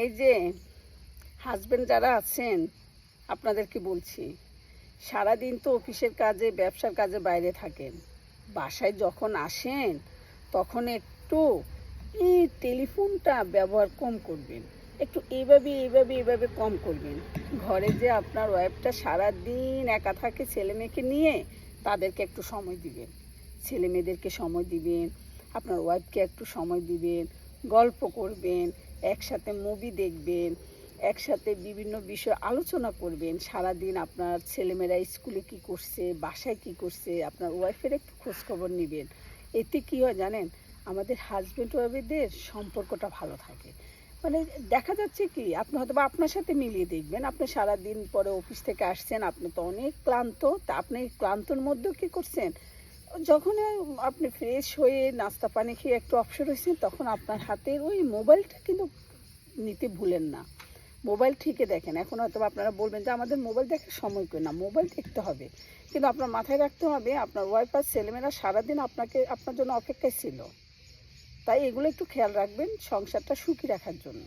এই যে হাজবেন্ড যারা আছেন, আপনাদেরকে বলছি, সারাদিন তো অফিসের কাজে, ব্যবসার কাজে বাইরে থাকেন। বাসায় যখন আসেন, তখন একটু এই টেলিফোনটা ব্যবহার কম করবেন। একটু এইভাবে এইভাবে এইভাবে কম করবেন। ঘরে যে আপনার ওয়াইফটা সারাদিন একা থাকে ছেলে মেয়েকে নিয়ে, তাদেরকে একটু সময় দিবেন। ছেলে মেয়েদেরকে সময় দিবেন, আপনার ওয়াইফকে একটু সময় দিবেন। গল্প করবেন, একসাথে মুভি দেখবেন, একসাথে বিভিন্ন বিষয় আলোচনা করবেন। সারাদিন আপনার ছেলেমেয়েরা স্কুলে কি করছে, বাসায় কি করছে, আপনার ওয়াইফের একটু খোঁজ খবর নেবেন। এতে কি হয় জানেন? আমাদের হাজব্যান্ড ওয়াইফেদের সম্পর্কটা ভালো থাকে। মানে দেখা যাচ্ছে কি, আপনি হয়তো বা আপনার সাথে মিলিয়ে দেখবেন, আপনি সারাদিন পরে অফিস থেকে আসছেন, আপনি তো অনেক ক্লান্ত, তা আপনি ক্লান্তর মধ্যেও কী করছেন? যখন আপনি ফ্রেশ হয়ে নাস্তা পানি খেয়ে একটু অবসর হয়েছেন, তখন আপনার হাতের ওই মোবাইলটা কিন্তু নিতে ভুলেন না। মোবাইল ঠিকই দেখেন। এখন হয়তো আপনারা বলবেন যে, আমাদের মোবাইল দেখার সময় করে না? মোবাইল দেখতে হবে। কিন্তু আপনার মাথায় রাখতে হবে, আপনার ওয়াইফ আর ছেলেমেয়েরা সারাদিন আপনাকে, আপনার জন্য অপেক্ষায় ছিল। তাই এগুলো একটু খেয়াল রাখবেন সংসারটা সুখী রাখার জন্য।